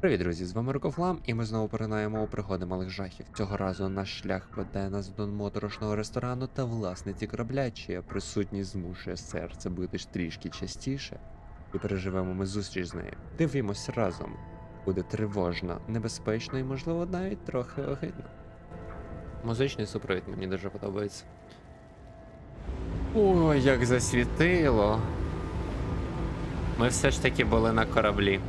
Привіт, друзі! З вами Рукофлам, і ми знову поринаємо у пригоди малих жахів. Цього разу наш шлях веде нас до моторошного ресторану та власниці корабля, чия присутність змушує серце битись трішки частіше. І переживемо ми зустріч з нею. Дивімось разом. Буде тривожно, небезпечно і, можливо, навіть трохи огидно. Музичний супровід мені дуже подобається. Ой, як засвітило. Ми все ж таки були на кораблі.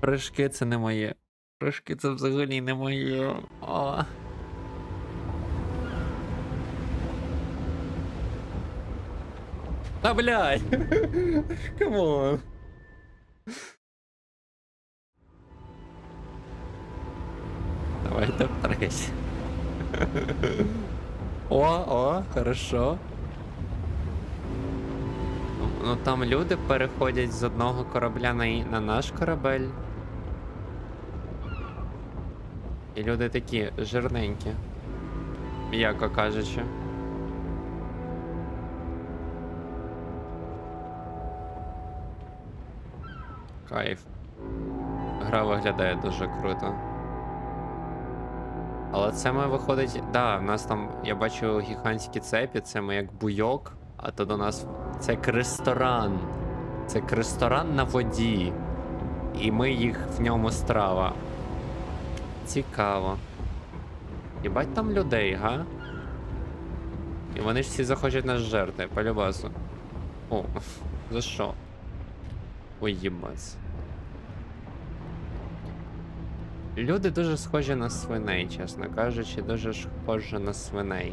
Прыжки це не моє. Прыжки це взагалі не моє. О. Та блядь! Камон! Давайте втреть. О, о, хорошо. Ну там люди переходять з одного корабля на, на наш корабель. І люди такі жирненькі. М'яко кажучи. Кайф. Гра виглядає дуже круто. Але це ми виходить. Да, в нас там, я бачу гігантські цепі, це ми як буйок, а то до нас це кресторан. Це кресторан на воді. І ми їх в ньому страва. Цікаво. Єбать там людей, га? І вони ж всі захочуть нас жерти, по. О, за що? Ой, їбать. Люди дуже схожі на свиней, чесно кажучи, дуже схожі на свиней.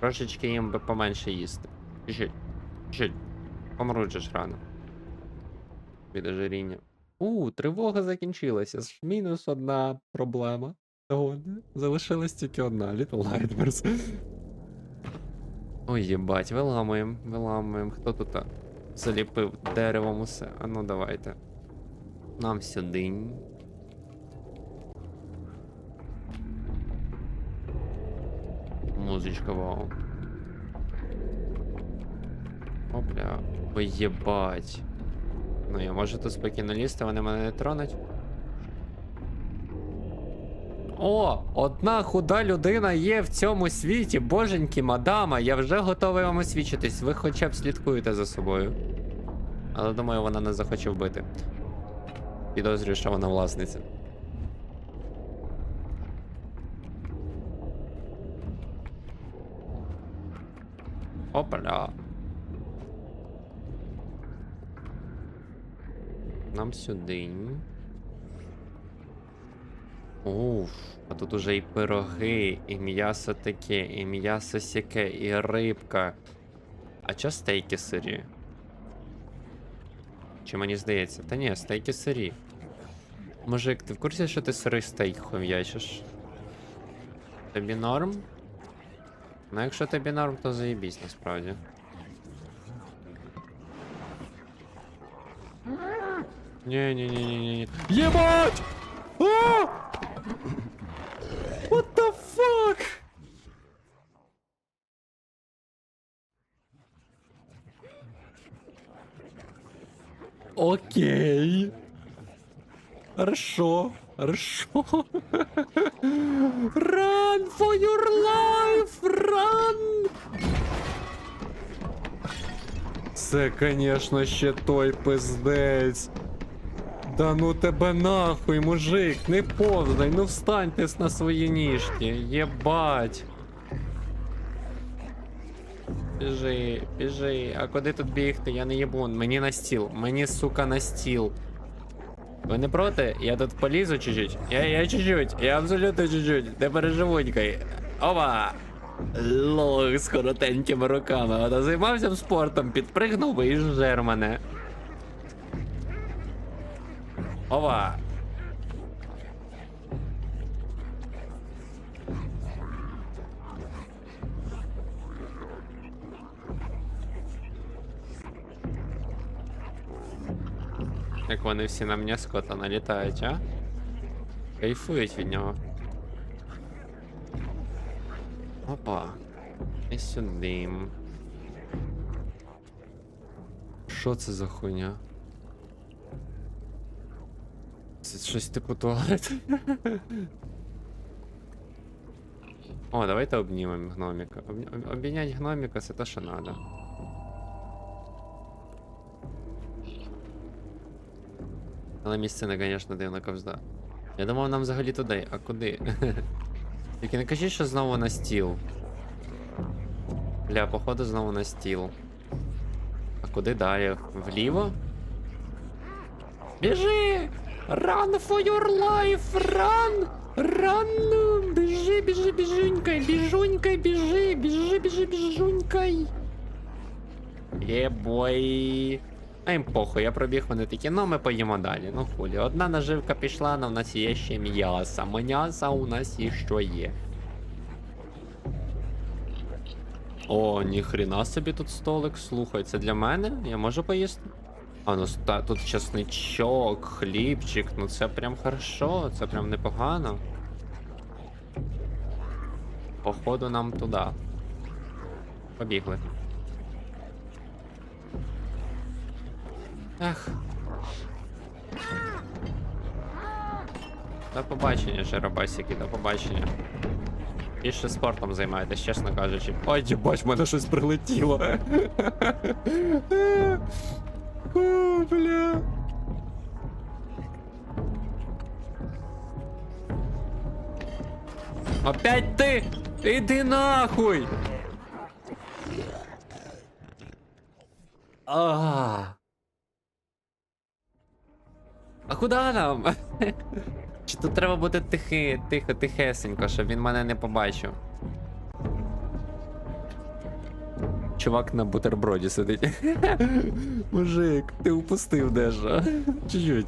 Трошечки їм би поменше їсти. Жить. Жить. Помруть же ж рано. Від ожиріння. У, тривога закінчилася. Мінус одна проблема. Сьогодні залишилась тільки одна Little Nightmares. Ой, єбать, виламуємо, виламуємо. Хто тут заліпив деревом усе? А ну давайте. Нам сюди. Музичка, вау. Опля. Ой, єбать. Ну я можу тут спокійно лізти, вони мене не тронуть. О, одна худа людина є в цьому світі, боженьки, мадама, я вже готовий вам освічитись. Ви хоча б слідкуєте за собою. Але думаю, вона не захоче вбити. Підозрюю, що вона власниця. Опля. Нам сюди. Уф, а тут уже і пироги, і м'ясо таке, і м'ясо сяке, і рибка. А чо стейки сирі? Чи мені здається? Та ні, стейки сирі. Мужик, ти в курсі, що ти сирий стейк хом'ячиш? Тобі норм? Ну, якщо тобі норм, то заєбісь насправді. ні ні ні ні ні Єбать! А! What the fuck? Окей. Хорошо, хорошо. Run for your life! Run! Це, конечно, ще той пиздець. Да ну тебе нахуй, мужик, не повзай, ну встань ти на свої ніжки, єбать. Біжи, біжи, а куди тут бігти? Я не єбун, мені на стіл, мені сука на стіл. Ви не проти? Я тут полізу чуть-чуть. Я, я чуть-чуть, я абсолютно чуть-чуть. Не переживунькай. Опа! Лох з коротенькими руками. Вона займався б спортом, підпригнув би і жер мене. Ова. Як вони всі на мене скота налітають, а? Кайфують від нього. Опа. І сюди. Що це за хуйня? Це щось типу туалет. О, давайте обнімемо гноміка. Об- Обійнять гноміка це те, що надо. Але місцина, звісно, дивна ковзда. Я думав, нам взагалі туди, а куди? Тільки не кажіть, що знову на стіл. Бля, походу знову на стіл. А куди далі? Вліво? Біжи! Run for your life! Run! Run! Біжи, біжи, біжунькай, біжунькай, біжи, біжи, біжи, біжунькай. Є бой. А їм похуй, я пробіг, вони такі, ну ми поїмо далі. Ну хулі. Одна наживка пішла, але в нас є ще м'ясо. М'яса у нас і що є. О, ніхрена собі тут столик. Слухай, це для мене? Я можу поїсти? А ну ста, тут чесничок, хлібчик, ну це прям хорошо, це прям непогано. Походу нам туди. Побігли. Ех. До побачення, Жеробасики, до побачення. Більше спортом займаєтесь, чесно кажучи. Ой, в мене щось прилетіло. О, бля. Опять ти! Іди нахуй! А. А куди нам? Чи тут треба бути тихи, тихо, тихесенько, щоб він мене не побачив? Чувак на бутерброді сидить. Мужик, ти упустив дещо. Чуть-чуть.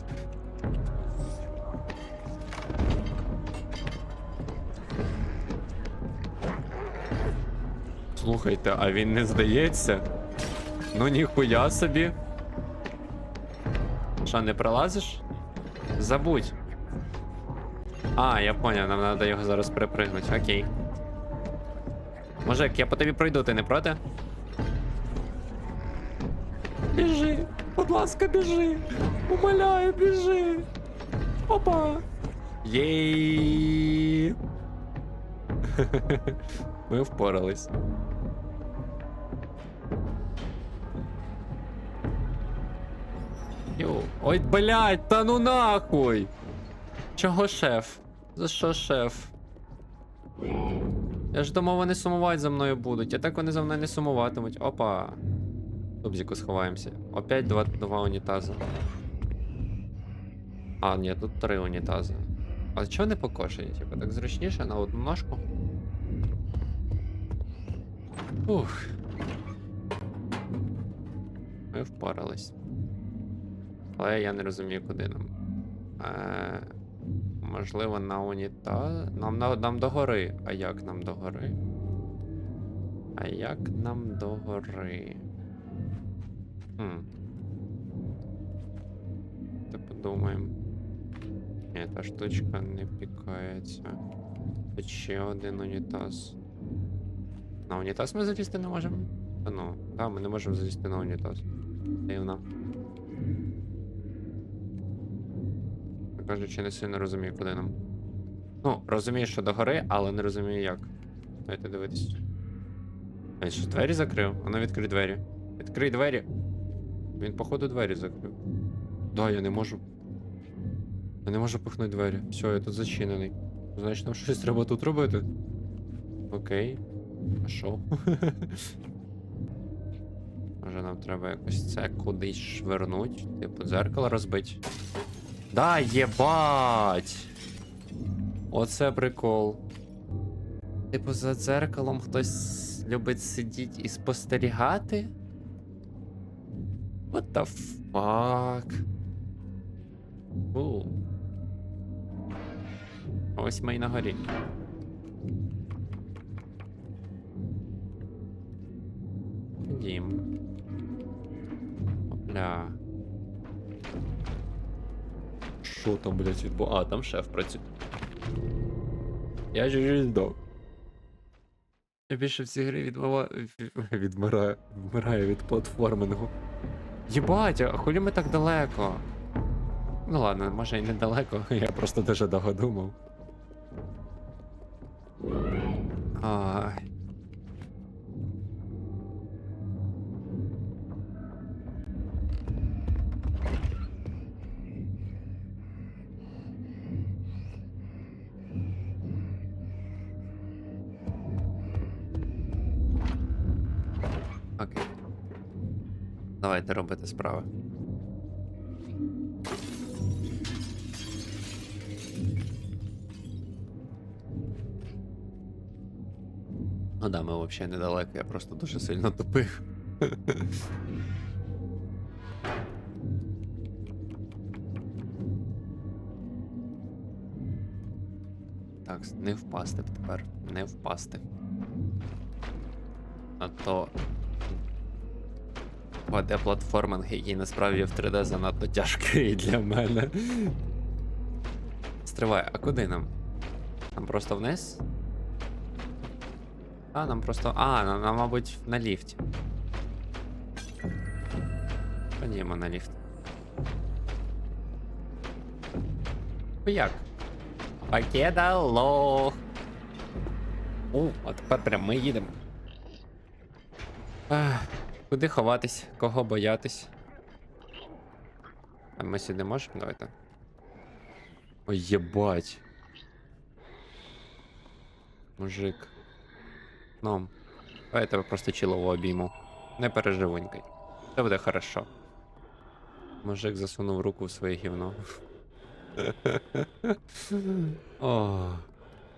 Слухайте, а він не здається? Ну ніхуя собі. Що, не пролазиш? Забудь. А, я поняв, нам треба його зараз перепригнути, окей. Мужик, я по тобі пройду, ти не проти? Біжи, будь ласка, біжи. Умоляю, біжи. Опа. Єй. Ми впорались. Йоу. Ой, блядь, та ну нахуй! Чого шеф? За що шеф? Я ж думав, вони сумувати за мною будуть, а так вони за мною не сумуватимуть. Опа. В Тубзіку сховаємося. Опять два, два унітази. А, ні, тут три унітази. А чого не покошені? Типа так зручніше на одну ножку. Ух. Ми впорались. Але я не розумію, куди нам. Е, можливо, на унітаз. Нам, на, нам до гори. А як нам до гори? А як нам до гори? Хм. Та подумаємо. Ні, та штучка не пікається. Тут ще один унітаз. На унітаз ми залізти не можемо? Та ну, так, ми не можемо залізти на унітаз. Дивно. Кажучи, не сильно розумію, куди нам. Ну, розумію, що до гори, але не розумію як. Давайте дивитись. Він що двері закрив? А ну відкрий двері. Відкрий двері. Він, походу, двері закрив. Да, я не можу. Я не можу пихнути двері. Все, я тут зачинений. Значить, нам щось треба тут робити. Окей. А що? Може нам треба якось це кудись швирнуть? Типу дзеркало розбить. Да, єбать! Оце прикол. Типу, за дзеркалом хтось любить сидіти і спостерігати? What the fuck? У. Ось ми й на горі. Дім. Опля. Що там, блядь, відбу... А, там шеф працює. Я ж здох. Я більше в цій грі відмираю. Вмираю від платформингу. Єбать, а хулі ми так далеко? Ну ладно, може і недалеко, я просто дуже довго думав. Ай. Давайте робити справи. Ну да, ми взагалі недалеко, я просто дуже сильно тупив. Так, не впасти тепер. Не впасти. А то. Паде платформинг, який насправді в 3D занадто тяжкий для мене. Стривай, а куди нам? Нам просто вниз? А, нам просто. А, нам, нам мабуть, на ліфті. Ходімо на ліфт. Як? Покедало. О, а тепер прям ми їдемо. Ах, куди ховатись? Кого боятись? А ми сюди можемо? Давайте. Ой, єбать. Мужик. Ну, давай я тебе просто чилово обійму. Не переживонькай. Все буде хорошо. Мужик засунув руку в своє гівно. О,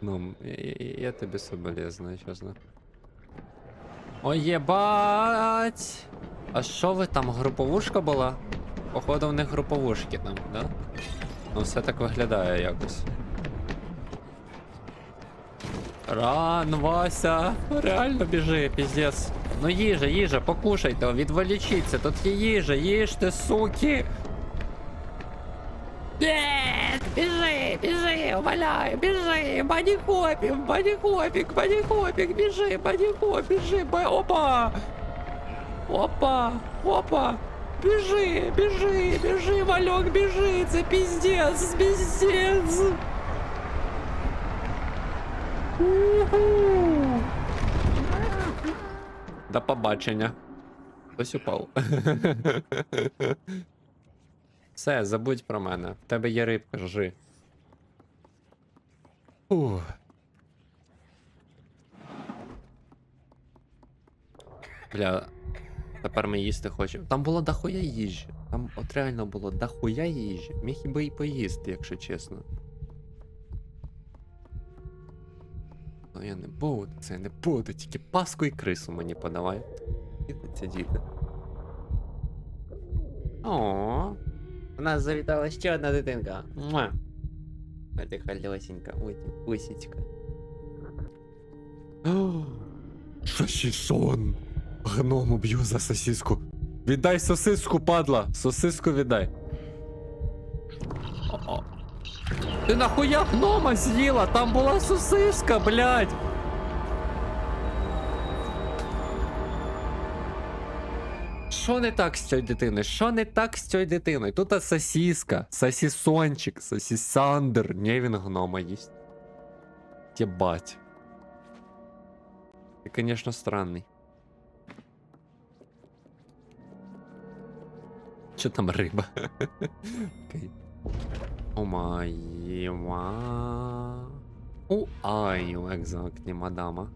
ну, я, я, я тобі соболезную, чесно. Ой, єбать! А що ви там, груповушка була? Походу, в них груповушки там, да? Ну, все так виглядає якось. Ран, Вася! Реально біжи, піздец. Ну їжа, їжа, покушайте, відволічіться, тут є їжа, їжте, суки! Нет, біжи, біжи, умоляю, біжи, баніхопік, баніхопік, баніхопік, біжи, баніхоп, біжи, ба... опа! Опа, опа! Біжи, біжи, біжи, Вальок, біжи, це піздец, піздец! Уху! До побачення. Хтось упав. Все, забудь про мене. В тебе є рибка, жи. Ух. Бля, тепер ми їсти хочемо. Там було дохуя їжі. Там от реально було дохуя їжі. Міг би і поїсти, якщо чесно. Ну я не буду, це я не буду, тільки паску і крису мені подавай. Діти це діти. О, у нас завітала ще одна дитинка. Муа. А ти халюсенька, ой пусічка. Шашісон. Гному б'ю за сосиску. Віддай сосиску, падла! Сосиску віддай. Ти нахуя гнома з'їла? Там була сосиска, блядь! Що не так з цією дитиною? Що не так з цією дитиною? Тут сосиска, сосисончик, сосисандр. Не він гнома їсть. Єбать. Ти, конечно, странний. Що там риба? Окей. О май ма. У аю, екзактні, мадама.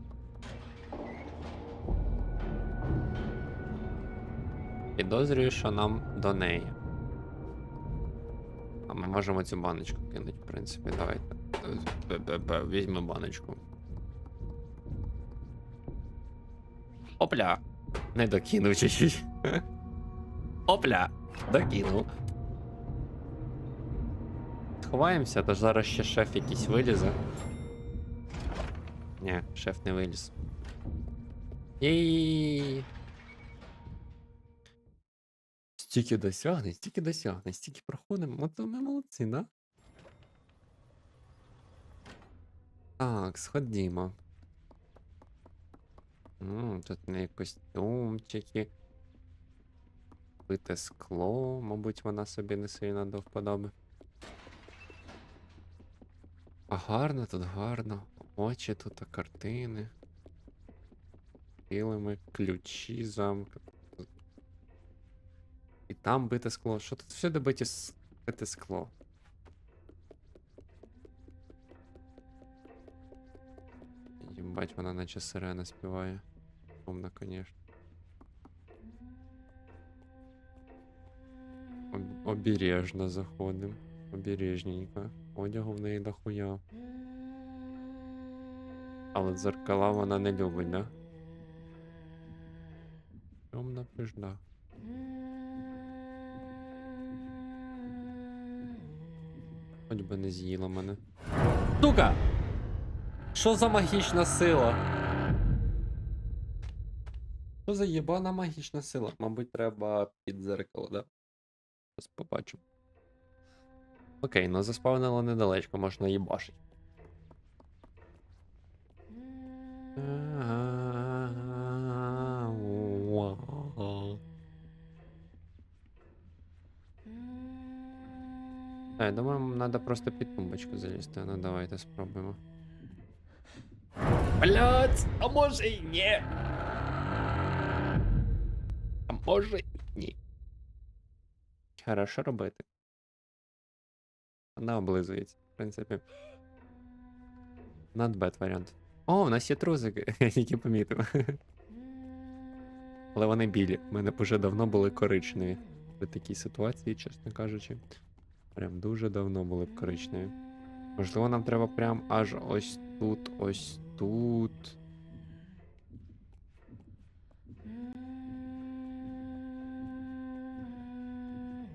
Підозрюю, що нам до неї. А ми можемо цю баночку кинути, в принципі, давайте. Бе-бе-бе, баночку. Опля! Не докинув чуть-чуть. Опля! Докинув. Сховаємося, то зараз ще шеф якийсь вилізе. Ні, шеф не виліз. Єй! Стільки досягнень, стільки досягнень, стільки проходимо. Ну то ми молодці, да? Так, сходімо. М, тут не костюмчики. Бите скло, мабуть, вона собі не сильно до вподоби. А гарно тут гарно. Очі тут, а картини. Килими, ключі замка. І там бите скло. Що тут всюди биті бите скло? Єбать, вона наче сирена співає. Умна, конечно. Об- Обережно заходим. Обережненько. Одягу в неї дохуя. Але дзеркала вона не любить, да? Темна пижда. Хоч би не з'їла мене. Сука! Що за магічна сила? Що за єбана магічна сила? Мабуть, треба під дзеркало, да? Зараз побачимо. Окей, ну заспавнило недалечко, можна їбашить. А, я думаю, треба просто під тумбочку залізти. Ну давайте спробуємо. Блять, а може і ні. А може і ні. Хорошо робити. Вона облизується, в принципі. Not bad варіант. О, у нас є трусики, я тільки помітив. Але вони білі. У мене б уже давно були коричневі. При такій ситуації, чесно кажучи. Прям дуже давно були б коричневі. Можливо, нам треба прям аж ось тут, ось тут.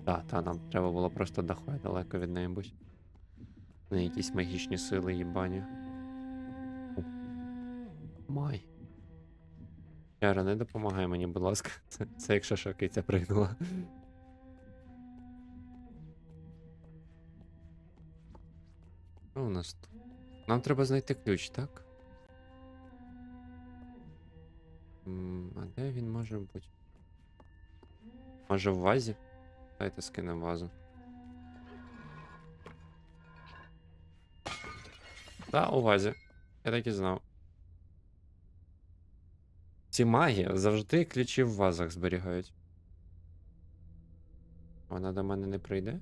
Та, та, нам треба було просто дохуя далеко від неї будь. На якісь магічні сили їбані. Май. Яра, не допомагай мені, будь ласка. Це, це якщо що киця у нас? Нам треба знайти ключ, так? А де він може бути? Може в вазі? Дайте скинемо вазу. Та, у вазі. Я так і знав. Ці маги завжди ключі в вазах зберігають. Вона до мене не прийде?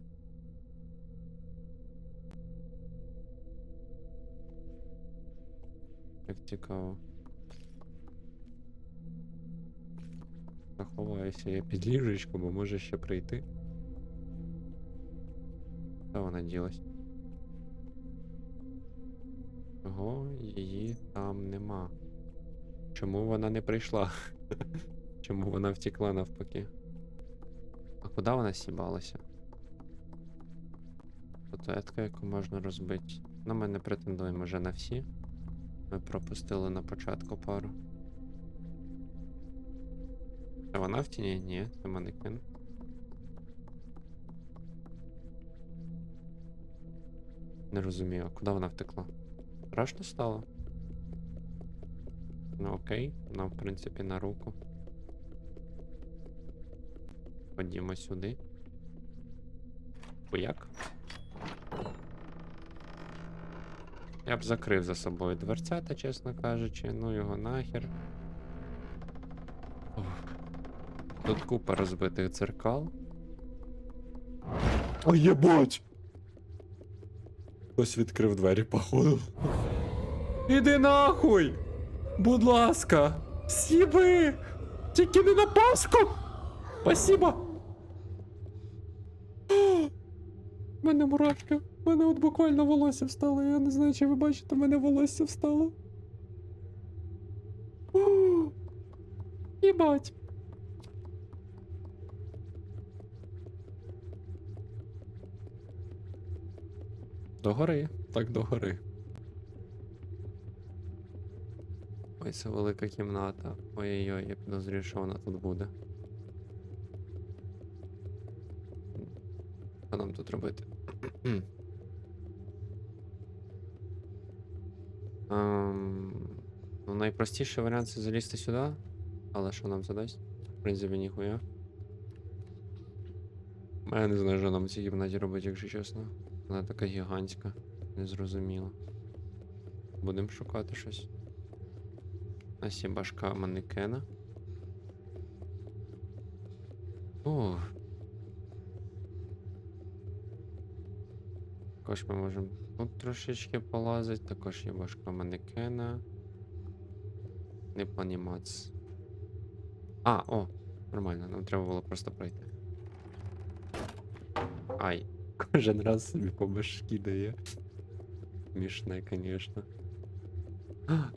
Як цікаво. Заховаюся я під ліжечку, бо може ще прийти. Де вона ділась? Чого її там нема? Чому вона не прийшла? Чому вона втекла навпаки? А куди вона сібалася? Статуетка, яку можна розбити. Ну, ми не претендуємо вже на всі. Ми пропустили на початку пару. Це вона в тіні? Ні, це манекен. Не розумію, а куди вона втекла? Страшно стало? Ну окей, нам в принципі на руку. Ходімо сюди. Хуяк. Я б закрив за собою дверцята, чесно кажучи, ну його нахер. Тут купа розбитих дзеркал. Ой, єбать! Хтось відкрив двері, походу. Іди нахуй! Будь ласка! Сіби! Тільки не на Пасху! Спасибо! У мене мурашка. У мене от буквально волосся встало. Я не знаю, чи ви бачите, у мене волосся встало. Єбать. До гори, так до гори. Ой, це велика кімната. Ой-ой-ой, я підозрюю, що вона тут буде. Що нам тут робити? Ем, ну, найпростіший варіант це залізти сюди. Але що нам задасть? В принципі, ніхуя. Я не знаю, що нам в цій кімнаті робити, якщо чесно. Вона така гігантська. Незрозуміло. Будемо шукати щось. У нас є башка манекена. О. Також ми можемо тут трошечки полазити. Також є башка манекена. Не понімац. А, о, нормально, нам треба було просто пройти. Ай, кожен раз собі по башки дає. Смішне, звісно.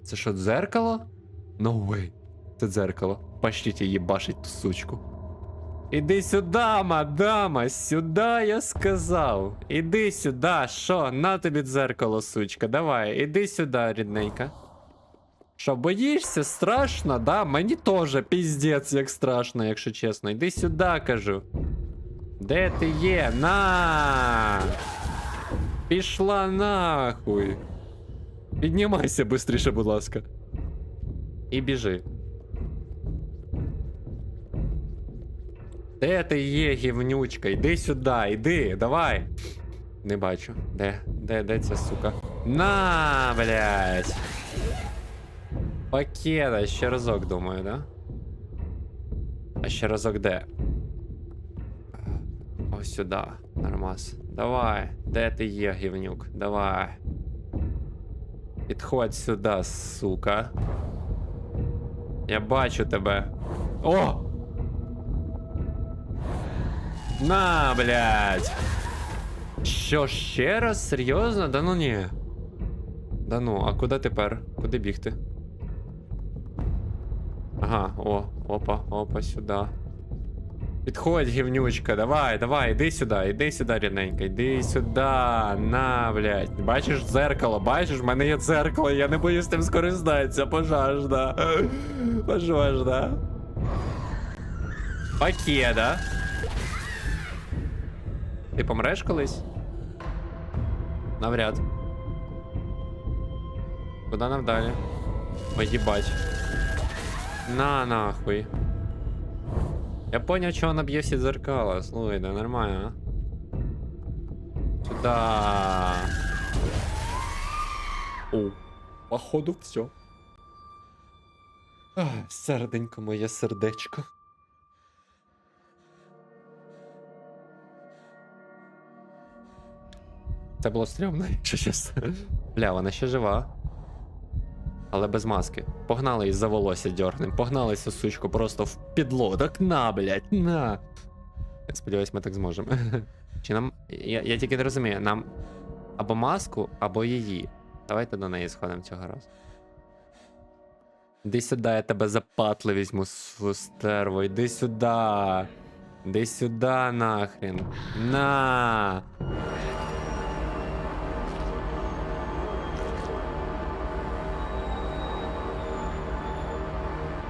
Це що, дзеркало? No way. Це дзеркало. Пошліть її башить ту сучку. Іди сюди, мадама, сюди я сказав. Іди сюди, що? На тобі дзеркало, сучка. Давай, іди сюди, рідненька. Що, боїшся? Страшно, да? Мені теж піздець, як страшно, якщо чесно. Іди сюди, кажу. Де ти є? На! Пішла нахуй. Піднімайся швидше, будь ласка. І біжи. Де ти є, гівнючка? Йди сюди, йди, давай. Не бачу. Де? Де, де ця сука? На, блядь. Пакета, ще разок, думаю, да? А ще разок де? Ось сюди, нормас. Давай, де ти є, гівнюк? Давай. Підходь сюди, сука. Я бачу тебе. О! На, блядь. Що, ще раз? Серйозно? Да ну ні. Да ну, а куди тепер? Куди бігти? Ага, о, опа, опа, сюди. Підходь, гівнючка, давай, давай, іди сюди, іди сюди, рідненька, іди сюди, на, блядь. Бачиш дзеркало, бачиш, в мене є дзеркало, я не боюсь тим скористатися, пожажда. Пожажда. Пакеда. Ти помреш колись? Навряд. Куда нам далі? Ой. На нахуй. Я понял, чого вона б'є всі дзеркала. Слухай, да нормально, а? Сюда. О, походу все. Серденько моє сердечко. Це було стрьомно, якщо чесно. Бля, вона ще жива. Але без маски. Погнали із за волосся дьорнем. Погнали цю сучку просто в підло. На, блядь, на. Я сподіваюсь, ми так зможемо. Чи нам. Я, я тільки не розумію, нам або маску, або її. Давайте до неї сходимо цього разу. Іди сюди, я тебе за патли візьму свою. Іди сюди. Іди сюди нахрен. На.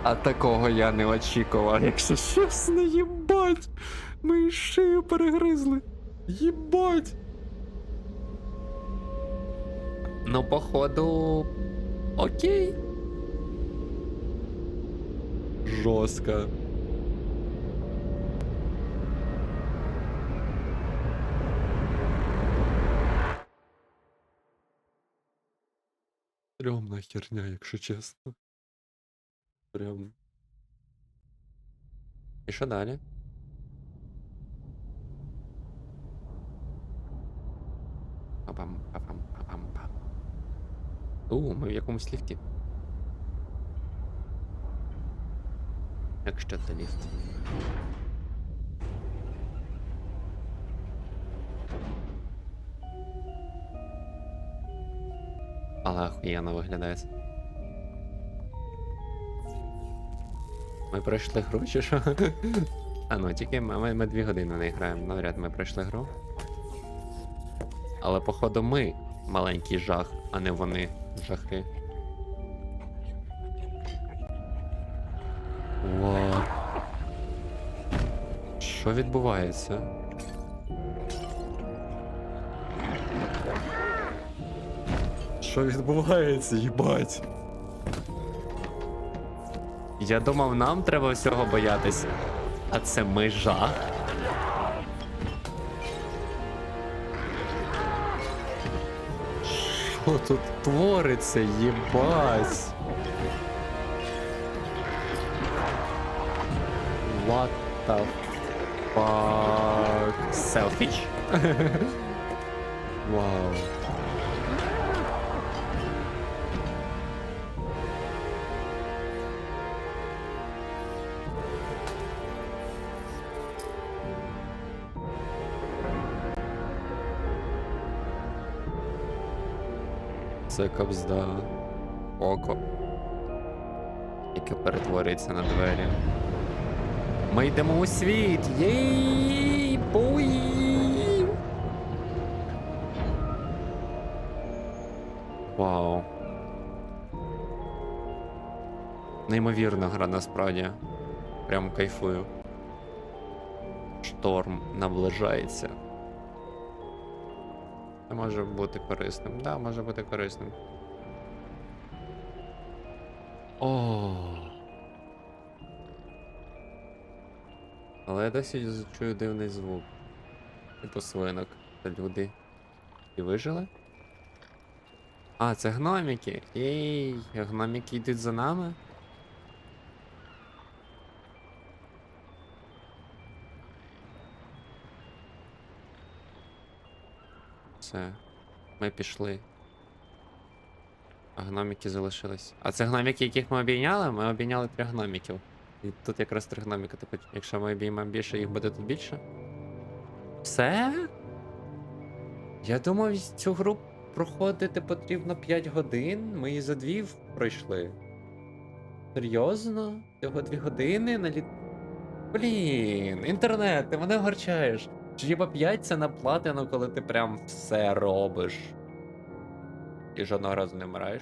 А такого я не очікував, якщо чесно, їбать. Мою шию перегризли. Їбать. Ну, походу. Окей. Жорстко. Стрьомна херня, якщо чесно. Прям. І що далі? Папам, папам, папам, пам. У, ми в якомусь ліфті. Якщо це ліфт. Але охуєнно виглядає. Ми пройшли гру чи що? А ну, тільки ми, ми, дві години не граємо. Навряд ми пройшли гру. Але походу ми маленький жах, а не вони жахи. Вау. Що відбувається? Що відбувається, їбать? Я думав, нам треба всього боятися. А це межа. Що тут твориться, єбась? What the fuck? Selfish? Вау. wow. Це кобзда. Око. Яке перетворюється на двері. Ми йдемо у світ! Єй! Буй! Вау. Неймовірна гра насправді. Прям кайфую. Шторм наближається. Це може бути корисним. Да, може бути корисним. О. Але я досі чую дивний звук. Типу свинок. Це люди. І вижили? А, це гноміки. Ей, гноміки йдуть за нами. Все. Ми пішли. А гноміки залишились. А це гноміки, яких ми обійняли? Ми обійняли три гноміків. І тут якраз три гноміка. Типу, якщо ми обіймемо більше, їх буде тут більше. Все? Я думав, цю гру проходити потрібно 5 годин. Ми її за 2 пройшли. Серйозно? Всього 2 години на літ. Блін, інтернет, ти мене огорчаєш. Чи хіба 5 це на платину, коли ти прям все робиш. І жодного разу не вмираєш.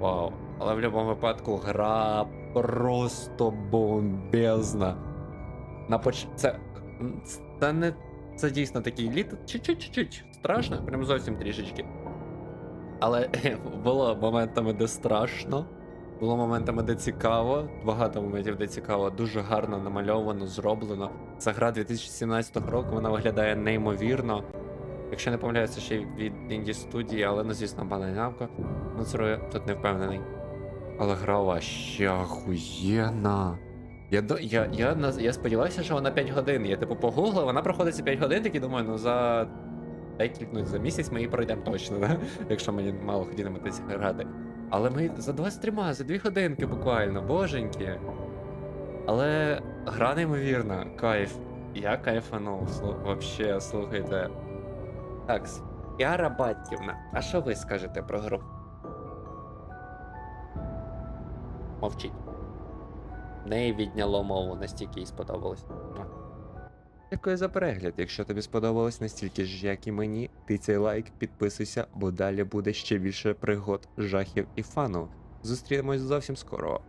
Вау. Але в будь-якому випадку гра просто бомбезна. На поч... Це. Це не. Це дійсно такий літ. Чуть-чуть-чуть. Страшно, прям зовсім трішечки. Але було моментами, де страшно. Було моментами, де цікаво. Багато моментів, де цікаво. Дуже гарно намальовано, зроблено. Це гра 2017 року, вона виглядає неймовірно. Якщо не помиляюся, ще від інді студії, але ну, звісно, бананявка. Ну, це тут не впевнений. Але гра вообще охуєнна. Я, до, я, я, я сподівався, що вона 5 годин. Я типу погуглив, вона проходить ці 5 годин, такий думаю, ну за декілька, ну, за місяць ми її пройдемо точно, да? якщо мені мало хотітиме ці грати. Але ми за 23, за 2 годинки буквально, боженьки. Але гра неймовірна, кайф. Я кайфанув, слу... вообще, слухайте. Так, Яра Батьківна, а що ви скажете про гру? Мовчіть. В неї відняло мову, настільки їй сподобалось. Дякую за перегляд. Якщо тобі сподобалось настільки ж, як і мені, ти цей лайк, підписуйся, бо далі буде ще більше пригод, жахів і фану. Зустрінемось зовсім скоро.